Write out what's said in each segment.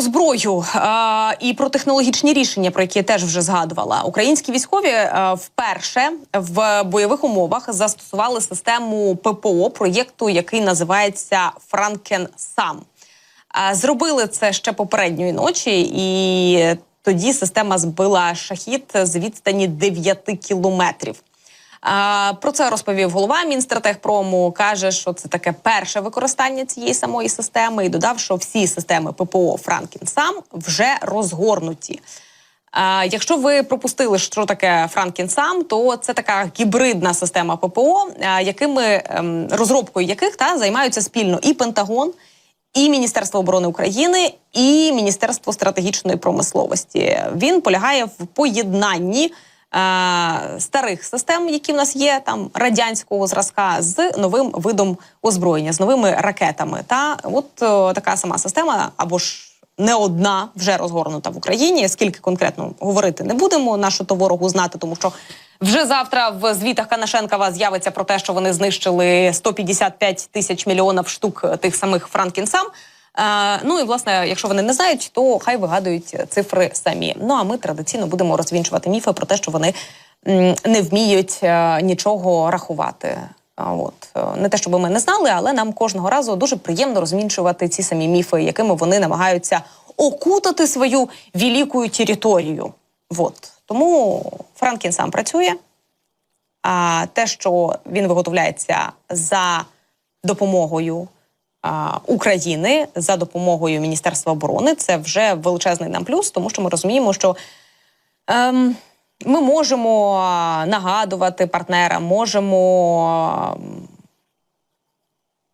зброю а, і про технологічні рішення, про які я теж вже згадувала. Українські військові а, вперше в бойових умовах застосували систему ППО проєкту, який називається Франкен Сам. А, Зробили це ще попередньої ночі, і тоді система збила шахід з відстані 9 кілометрів. Про це розповів голова Мінстратегпрому. каже, що це таке перше використання цієї самої системи, і додав, що всі системи ППО Франкінсам вже розгорнуті. Якщо ви пропустили, що таке Франкінсам, то це така гібридна система ППО, якими ем, розробкою яких та займаються спільно і Пентагон, і Міністерство оборони України, і Міністерство стратегічної промисловості. Він полягає в поєднанні е, старих систем, які в нас є, там радянського зразка, з новим видом озброєння, з новими ракетами. Та от е, така сама система, або ж не одна вже розгорнута в Україні. Скільки конкретно говорити не будемо, нашу то ворогу знати, тому що. Вже завтра в звітах Канашенкова з'явиться про те, що вони знищили 155 тисяч мільйонів штук тих самих Франкінсам. Е, ну і власне, якщо вони не знають, то хай вигадують цифри самі. Ну а ми традиційно будемо розвінчувати міфи про те, що вони не вміють е, нічого рахувати. От е, не те, щоб ми не знали, але нам кожного разу дуже приємно розвінчувати ці самі міфи, якими вони намагаються окутати свою велику територію. От тому Франкін сам працює. А те, що він виготовляється за допомогою України, за допомогою Міністерства оборони, це вже величезний нам плюс, тому що ми розуміємо, що ем, ми можемо нагадувати партнерам, можемо.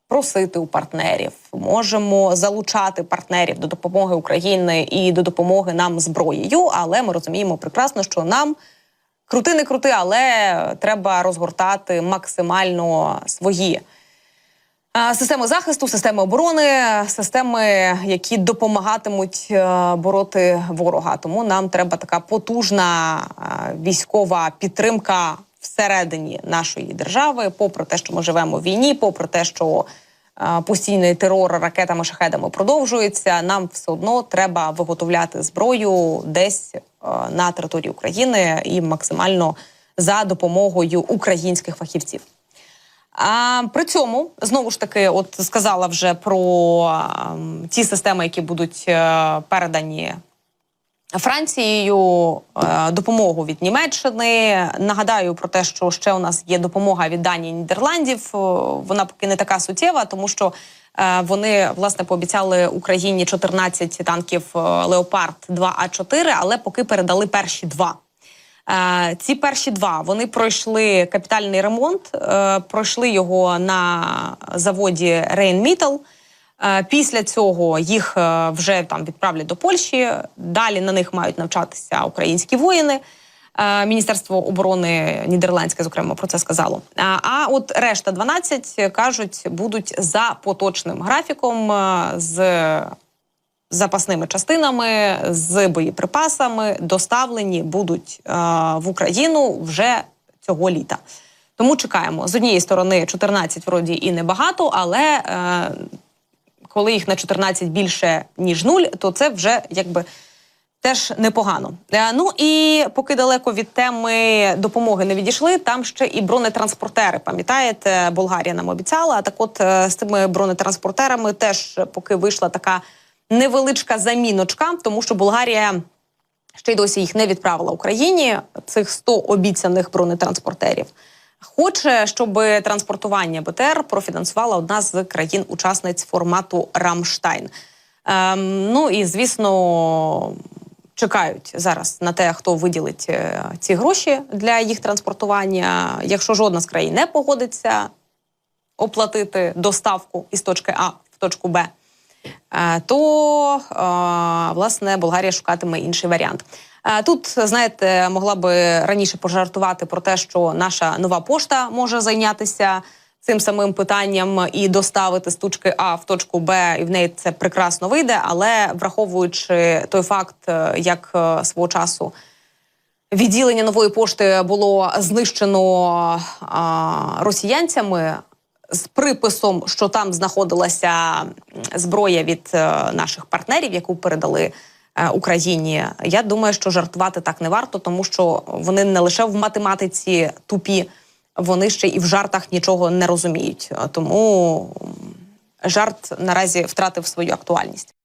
Просити у партнерів, можемо залучати партнерів до допомоги України і до допомоги нам зброєю, але ми розуміємо прекрасно, що нам крути не крути, але треба розгортати максимально свої системи захисту, системи оборони, системи, які допомагатимуть е, бороти ворога. Тому нам треба така потужна е, військова підтримка всередині нашої держави, попри те, що ми живемо в війні, попри те, що е, постійний терор ракетами шахедами продовжується. Нам все одно треба виготовляти зброю десь на території України і максимально за допомогою українських фахівців. А при цьому знову ж таки, от сказала вже про ем, ті системи, які будуть е, передані Францією, е, допомогу від Німеччини. Нагадаю про те, що ще у нас є допомога від Данії Нідерландів. Е, Вона поки не така суттєва, тому що вони власне пообіцяли Україні 14 танків Леопард 2 А 4 але поки передали перші два. Е, Ці перші два вони пройшли капітальний ремонт, е, пройшли його на заводі Рейнмітал. Після цього їх е, вже там відправлять до Польщі. Далі на них мають навчатися українські воїни. Міністерство оборони Нідерландське, зокрема, про це сказало. А, от решта 12, кажуть, будуть за поточним графіком з запасними частинами, з боєприпасами доставлені будуть е, в Україну вже цього літа. Тому чекаємо з однієї сторони 14 вроді і небагато, але е, коли їх на 14 більше ніж нуль, то це вже якби. Теж непогано. Е, Ну і поки далеко від теми допомоги не відійшли, там ще і бронетранспортери. Пам'ятаєте, Болгарія нам обіцяла. Так, от е, з тими бронетранспортерами теж поки вийшла така невеличка заміночка, тому що Болгарія ще й досі їх не відправила Україні. Цих 100 обіцяних бронетранспортерів. Хоче, щоб транспортування БТР профінансувала одна з країн-учасниць формату Рамштайн. Ем, ну і звісно, чекають зараз на те, хто виділить е, ці гроші для їх транспортування. Якщо жодна з країн не погодиться оплатити доставку із точки А в точку Б, то е, власне Болгарія шукатиме інший варіант. Е, Тут, знаєте, могла би раніше пожартувати про те, що наша нова пошта може зайнятися цим самим питанням і доставити з точки А в точку Б, і в неї це прекрасно вийде. Але враховуючи той факт, е, як е, свого часу відділення нової пошти було знищено росіянцями. З приписом, що там знаходилася зброя від е, наших партнерів, яку передали е, Україні. Я думаю, що жартувати так не варто, тому що вони не лише в математиці тупі, вони ще і в жартах нічого не розуміють. Тому жарт наразі втратив свою актуальність.